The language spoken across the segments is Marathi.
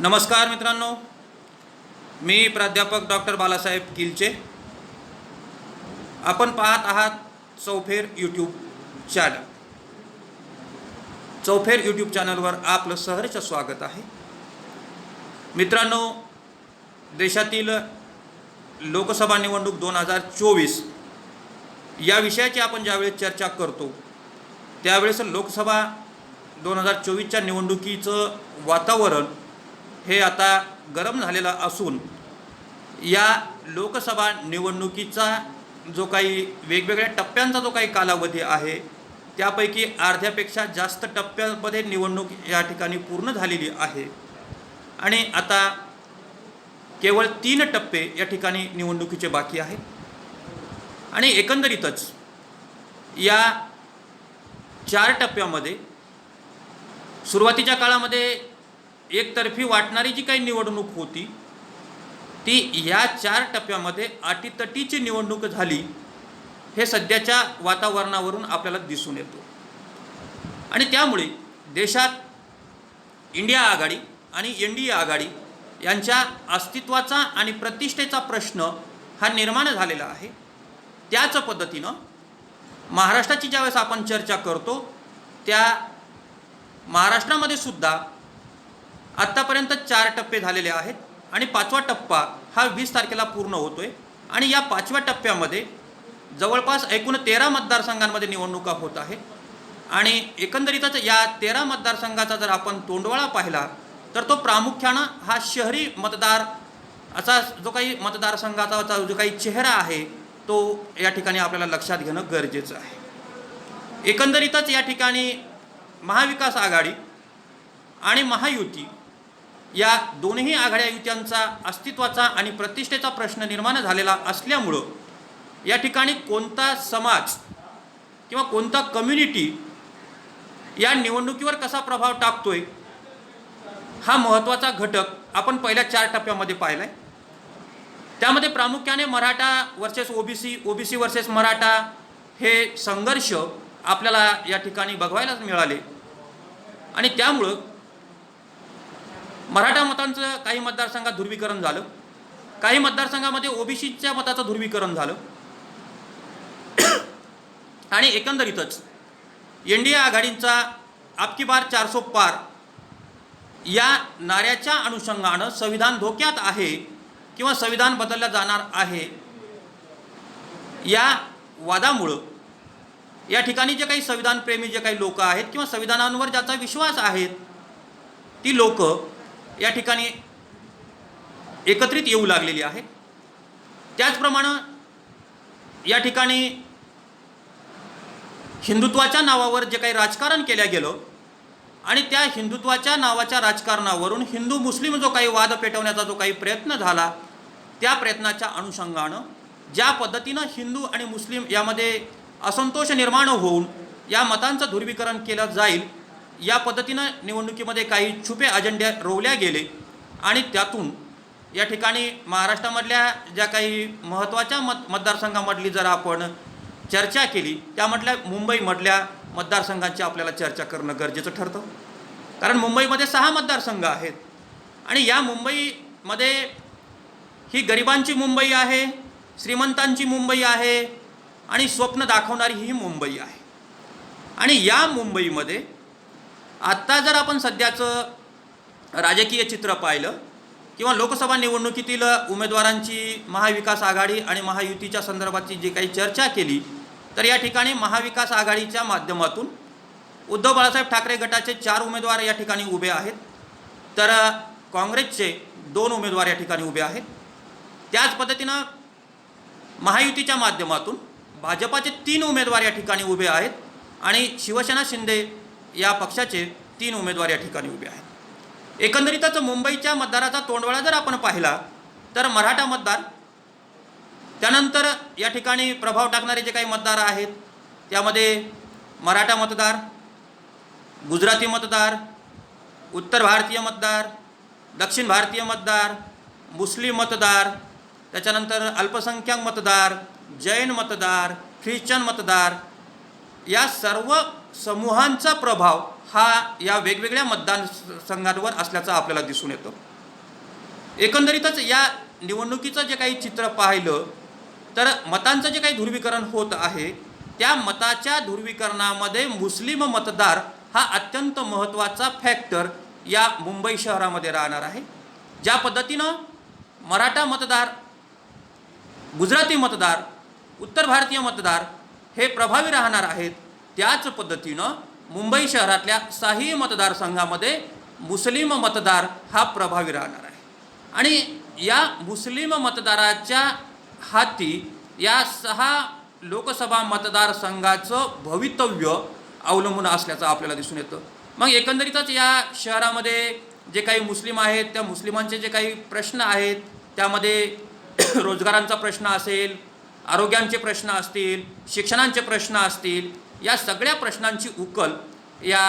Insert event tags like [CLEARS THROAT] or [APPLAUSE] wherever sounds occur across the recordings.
नमस्कार मित्रांनो. मी प्राध्यापक डॉक्टर बालासाहेब किलचे. आपण पाहत आहात चौफेर यूट्यूब चॅनल. चौफेर यूट्यूब चॅनलवर आपलं सहर्ष स्वागत आहे. मित्रांनो देशातील लोकसभा निवडणूक दोन हजार चोवीस या विषयाची आपण ज्यावेळेस चर्चा करतो त्यावेळेस लोकसभा दोन हजार चोवीसच्या निवडणुकीचं वातावरण हे आता गरम झालेलं असून या लोकसभा निवडणुकीचा जो काही वेगवेगळ्या टप्प्यांचा जो काही कालावधी आहे त्यापैकी अर्ध्यापेक्षा जास्त टप्प्यामध्ये निवडणूक या ठिकाणी पूर्ण झालेली आहे. आणि आता केवळ तीन टप्पे या ठिकाणी निवडणुकीचे बाकी आहे आणि एकंदरीतच या चार टप्प्यामध्ये सुरुवातीच्या काळामध्ये एकतर्फी वाटणारी जी काही निवडणूक होती ती या चार टप्प्यामध्ये अटीतटीची निवडणूक झाली हे सध्याच्या वातावरणावरून आपल्याला दिसून येतो. आणि त्यामुळे देशात इंडिया आघाडी आणि एन डी ए आघाडी यांच्या अस्तित्वाचा आणि प्रतिष्ठेचा प्रश्न हा निर्माण झालेला आहे. त्याच पद्धतीनं महाराष्ट्राची ज्यावेळेस आपण चर्चा करतो त्या महाराष्ट्रामध्ये सुद्धा आत्तापर्यंत चार टप्पे झालेले आहेत आणि पाचवा टप्पा हा वीस तारखेला पूर्ण होतोय. आणि या पाचव्या टप्प्यामध्ये जवळपास एकूण तेरा मतदारसंघांमध्ये निवडणुका होत आहेत. आणि एकंदरीतच या तेरा मतदारसंघाचा जर आपण तोंडवाळा पाहिला तर तो प्रामुख्यानं हा शहरी मतदार असा जो काही मतदारसंघाचा जो काही चेहरा आहे तो या ठिकाणी आपल्याला लक्षात घेणं गरजेचं आहे. एकंदरीतच या ठिकाणी महाविकास आघाडी आणि महायुती या दोन्ही आघाड्या युत्यांचा अस्तित्वाचा आणि प्रतिष्ठेचा प्रश्न निर्माण झालेला असल्यामुळं या ठिकाणी कोणता समाज किंवा कोणता कम्युनिटी या निवडणुकीवर कसा प्रभाव टाकतोय हा महत्त्वाचा घटक आपण पहिल्या चार टप्प्यामध्ये पाहिला आहे त्यामध्ये प्रामुख्याने Maratha versus OBC OBC versus Maratha हे संघर्ष आपल्याला या ठिकाणी बघवायला मिळाले. आणि त्यामुळं मराठा मतांचं काही मतदारसंघात ध्रुवीकरण झालं. काही मतदारसंघामध्ये ओबीसीच्या मताचं ध्रुवीकरण झालं. आणि एकंदरीतच एन डी ए आघाडींचा आपकी बार चारसो पार या नाऱ्याच्या अनुषंगानं संविधान धोक्यात आहे किंवा संविधान बदललं जाणार आहे या वादामुळं या ठिकाणी जे काही संविधानप्रेमी जे काही लोक आहेत किंवा संविधानांवर ज्याचा विश्वास आहेत ती लोक या ठिकाणी एकत्रित येऊ लागलेली आहे. त्याचप्रमाणे या ठिकाणी हिंदुत्वाच्या नावावर जे काही राजकारण केलं गेलं आणि त्या हिंदुत्वाच्या नावाच्या राजकारणावरून हिंदू मुस्लिम जो काही वाद पेटवण्याचा जो काही प्रयत्न झाला त्या प्रयत्नाच्या अनुषंगानं ज्या पद्धतीनं हिंदू आणि मुस्लिम यामध्ये असंतोष निर्माण होऊन या मतांचं ध्रुवीकरण केलं जाईल या पद्धतीनं निवडणुकीमध्ये काही छुपे अजेंडे रोवल्या गेले आणि त्यातून या ठिकाणी महाराष्ट्रामधल्या ज्या काही महत्त्वाच्या मत मतदारसंघामधली जर आपण चर्चा केली त्या म्हटल्या मुंबईमधल्या मतदारसंघांची आपल्याला चर्चा करणं गरजेचं ठरतं. कारण मुंबईमध्ये सहा मतदारसंघ आहेत आणि या मुंबईमध्ये ही गरिबांची मुंबई आहे श्रीमंतांची मुंबई आहे आणि स्वप्न दाखवणारी ही मुंबई आहे. आणि या मुंबईमध्ये आत्ता जर आपण सध्याचं राजकीय चित्र पाहिलं किंवा लोकसभा निवडणुकीतील उमेदवारांची महाविकास आघाडी आणि महायुतीच्या संदर्भाची जी काही चर्चा केली तर या ठिकाणी महाविकास आघाडीच्या माध्यमातून उद्धव बाळासाहेब ठाकरे गटाचे चार उमेदवार या ठिकाणी उभे आहेत. तर काँग्रेसचे दोन उमेदवार या ठिकाणी उभे आहेत. त्याच पद्धतीनं महायुतीच्या माध्यमातून भाजपाचे तीन उमेदवार या ठिकाणी उभे आहेत आणि शिवसेना शिंदे या पक्षाचे तीन उमेदवार या ठिकाणी उभे आहेत. एकंदरीतच मुंबईच्या मतदाराचा तोंडवळा जर आपण पाहिला तर मराठा मतदार त्यानंतर या ठिकाणी प्रभाव टाकणारे जे काही मतदार आहेत त्यामध्ये मराठा मतदार गुजराती मतदार उत्तर भारतीय मतदार दक्षिण भारतीय मतदार मुस्लिम मतदार त्याच्यानंतर अल्पसंख्याक मतदार जैन मतदार ख्रिश्चन मतदार या सर्व समूहांचा प्रभाव हा या वेगवेगळ्या मतदान संघांवर असल्याचं आपल्याला दिसून येतं. एकंदरीतच या निवडणुकीचं जे काही चित्र पाहिलं तर मतांचं जे काही ध्रुवीकरण होत आहे त्या मताच्या ध्रुवीकरणामध्ये मुस्लिम मतदार हा अत्यंत महत्त्वाचा फॅक्टर या मुंबई शहरामध्ये राहणार आहे. ज्या पद्धतीनं मराठा मतदार गुजराती मतदार उत्तर भारतीय मतदार हे प्रभावी राहणार आहेत त्याच पद्धतीनं मुंबई शहरातल्या साही मतदारसंघामध्ये मुस्लिम मतदार हा प्रभावी राहणार आहे. आणि या मुस्लिम मतदाराच्या हाती या सहा लोकसभा मतदारसंघाचं भवितव्य अवलंबून असल्याचं आपल्याला दिसून येतं. मग एकंदरीतच या शहरामध्ये जे काही मुस्लिम आहेत त्या मुस्लिमांचे जे काही प्रश्न आहेत त्यामध्ये रोजगारांचा प्रश्न असेल आरोग्यांचे प्रश्न असतील शिक्षणांचे प्रश्न असतील या सगळ्या प्रश्नांची उकल या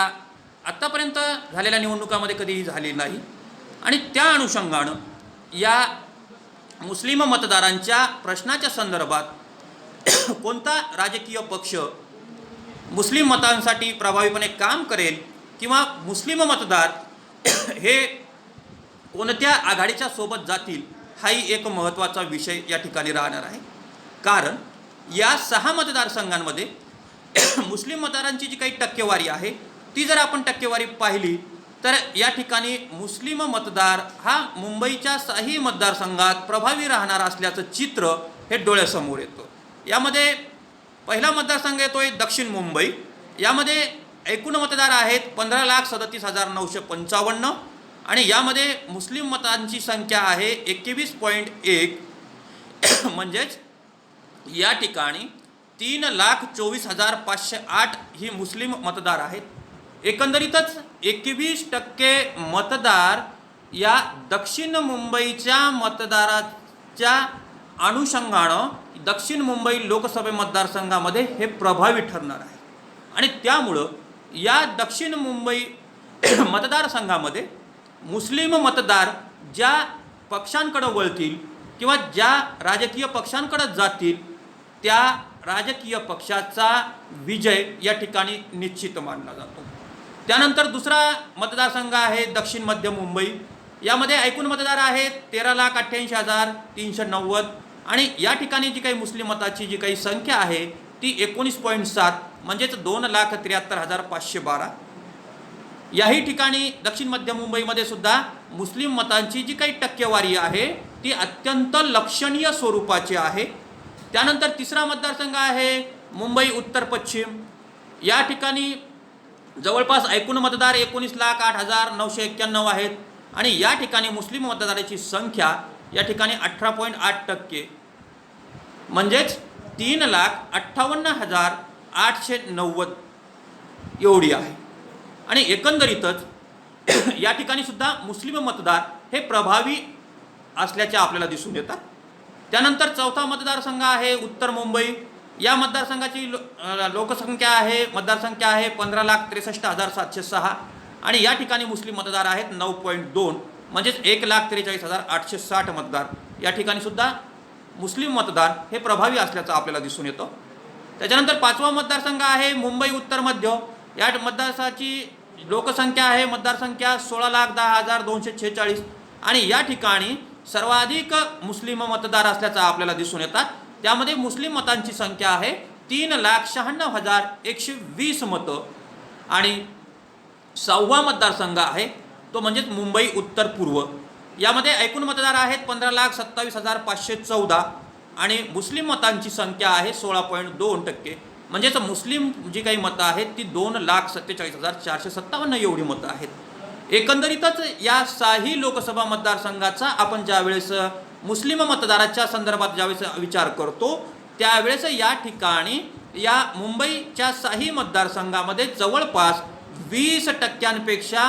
आत्तापर्यंत झालेल्या निवडणुकामध्ये कधीही झाली नाही. आणि त्या अनुषंगानं या मुस्लिम मतदारांच्या प्रश्नाच्या संदर्भात [COUGHS] कोणता राजकीय पक्ष मुस्लिम मतांसाठी प्रभावीपणे काम करेल किंवा मुस्लिम मतदार [COUGHS] हे कोणत्या आघाडीच्या सोबत जातील हाही एक महत्त्वाचा विषय या ठिकाणी राहणार आहे. कारण या सहा मतदारसंघांमध्ये [COUGHS] मुस्लिम मतदारांची जी काही टक्केवारी आहे ती जर आपण टक्केवारी पाहिली तर या ठिकाणी मुस्लिम मतदार हा मुंबईच्या साही मतदारसंघात प्रभावी राहणार असल्याचं चित्र हे डोळ्यासमोर येतं. यामध्ये पहिला मतदारसंघ येतो आहे दक्षिण मुंबई. यामध्ये एकूण मतदार आहेत पंधरा लाख सदतीस हजार नऊशे पंचावन्न आणि यामध्ये मुस्लिम मतांची संख्या आहे एकवीस पॉईंट एक. [COUGHS] म्हणजेच या ठिकाणी तीन लाख चोवीस हजार पाचशे आठ ही मुस्लिम मतदार आहेत. एकंदरीतच एकवीस टक्के मतदार या दक्षिण मुंबईच्या मतदाराच्या अनुषंगानं दक्षिण मुंबई लोकसभे मतदारसंघामध्ये हे प्रभावी ठरणार आहे. आणि त्यामुळं या दक्षिण मुंबई [CLEARS THROAT] मतदारसंघामध्ये मुस्लिम मतदार ज्या पक्षांकडं वळतील किंवा ज्या राजकीय पक्षांकडं जातील त्या राजकीय पक्षाचा विजय या ठिकाणी निश्चित मानला जातो. त्यानंतर दुसरा मतदारसंघ आहे दक्षिण मध्य मुंबई. यामध्ये एकूण मतदार आहेत तेरा लाख अठ्ठ्याऐंशी हजार तीनशे नव्वद आणि या ठिकाणी जी काही मुस्लिम मताची जी काही संख्या आहे ती एकोणीस पॉईंट सात म्हणजेच दोन लाख त्र्याहत्तर हजार पाचशे बारा. याही ठिकाणी दक्षिण मध्य मुंबईमध्ये सुद्धा मुस्लिम मतांची जी काही टक्केवारी आहे ती अत्यंत लक्षणीय स्वरूपाची आहे. त्यानंतर तिसरा मतदारसंघ आहे मुंबई उत्तर पश्चिम. या ठिकाणी जवळपास एकूण मतदार एकोणीस लाख आठ हजार नऊशे एक्क्याण्णव आहेत आणि या ठिकाणी मुस्लिम मतदाराची संख्या या ठिकाणी अठरा पॉईंट आठ टक्के. म्हणजेच तीन लाख अठ्ठावन्न हजार आठशे नव्वद एवढी आहे. आणि एकंदरीतच या ठिकाणी सुद्धा मुस्लिम मतदार हे प्रभावी असल्याचे आपल्याला दिसून येतात. त्यानंतर चौथा मतदारसंघ आहे उत्तर मुंबई. या मतदारसंघाची लो लोकसंख्या आहे मतदारसंख्या आहे पंधरा लाख त्रेसष्ट हजार सातशे सहा. आणि या ठिकाणी मुस्लिम मतदार आहेत नऊ पॉईंट दोन म्हणजेच एक लाख त्रेचाळीस हजार आठशे साठ मतदार. या ठिकाणी सुद्धा मुस्लिम मतदार हे प्रभावी असल्याचं आपल्याला दिसून येतं. त्याच्यानंतर पाचवा मतदारसंघ आहे मुंबई उत्तर मध्य. या मतदारसंघाची लोकसंख्या आहे मतदारसंख्या सोळा लाख दहा हजार दोनशे छेचाळीस. आणि या ठिकाणी सर्वाधिक मुस्लिम मतदार असल्याचं आपल्याला दिसून येतात. त्यामध्ये मुस्लिम मतांची संख्या आहे तीन लाख शहाण्णव हजार एकशे वीस मतं. आणि सहावा मतदारसंघ आहे तो म्हणजेच मुंबई उत्तर पूर्व. यामध्ये एकूण मतदार आहेत पंधरा लाख सत्तावीस हजार पाचशे चौदा. आणि मुस्लिम मतांची संख्या आहे सोळा पॉईंट दोन टक्के. म्हणजेच मुस्लिम जी काही मतं आहेत ती दोन लाख सत्तेचाळीस हजार चारशे सत्तावन्न एवढी मतं आहेत. एकंदरीतच या साही लोकसभा मतदारसंघाचा आपण ज्यावेळेस मुस्लिम मतदाराच्या संदर्भात ज्यावेळेस विचार करतो त्यावेळेस या ठिकाणी या मुंबईच्या साही मतदारसंघामध्ये जवळपास वीस टक्क्यांपेक्षा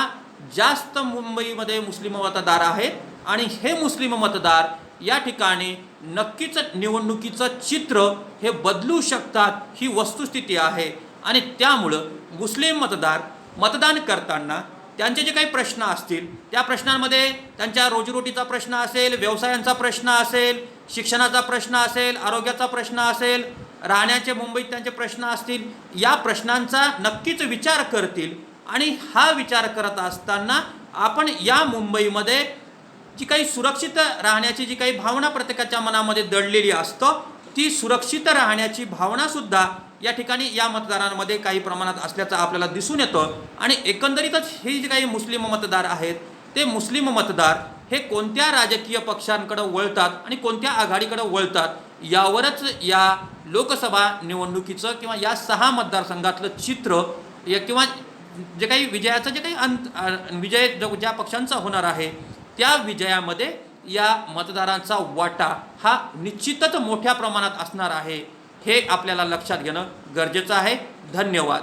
जास्त मुंबईमध्ये मुस्लिम मतदार आहेत. आणि हे मुस्लिम मतदार या ठिकाणी नक्कीच निवडणुकीचं चित्र हे बदलू शकतात ही वस्तुस्थिती आहे. आणि त्यामुळं मुस्लिम मतदार मतदान करताना त्यांचे जे काही प्रश्न असतील त्या प्रश्नांमध्ये त्यांच्या रोजीरोटीचा प्रश्न असेल व्यवसायांचा प्रश्न असेल शिक्षणाचा प्रश्न असेल आरोग्याचा प्रश्न असेल राहण्याचे मुंबईत त्यांचे प्रश्न असतील या प्रश्नांचा नक्कीच विचार करतील. आणि हा विचार करत असताना आपण या मुंबईमध्ये जी काही सुरक्षित राहण्याची जी काही भावना प्रत्येकाच्या मनामध्ये दडलेली असतं ती सुरक्षित राहण्याची भावनासुद्धा या ठिकाणी या मतदारांमध्ये काही प्रमाणात असल्याचं आपल्याला दिसून येतं. आणि एकंदरीतच हे जे काही मुस्लिम मतदार आहेत ते मुस्लिम मतदार हे कोणत्या राजकीय पक्षांकडं वळतात आणि कोणत्या आघाडीकडं वळतात यावरच या लोकसभा निवडणुकीचं किंवा या सहा मतदारसंघातलं चित्र या किंवा जे काही विजयाचं जे काही अंत विजय ज्या पक्षांचा होणार आहे त्या विजयामध्ये या मतदारांचा वाटा हा निश्चितच मोठ्या प्रमाणात असणार आहे. हे आपल्याला लक्षात घेणं गरजेचं आहे. धन्यवाद.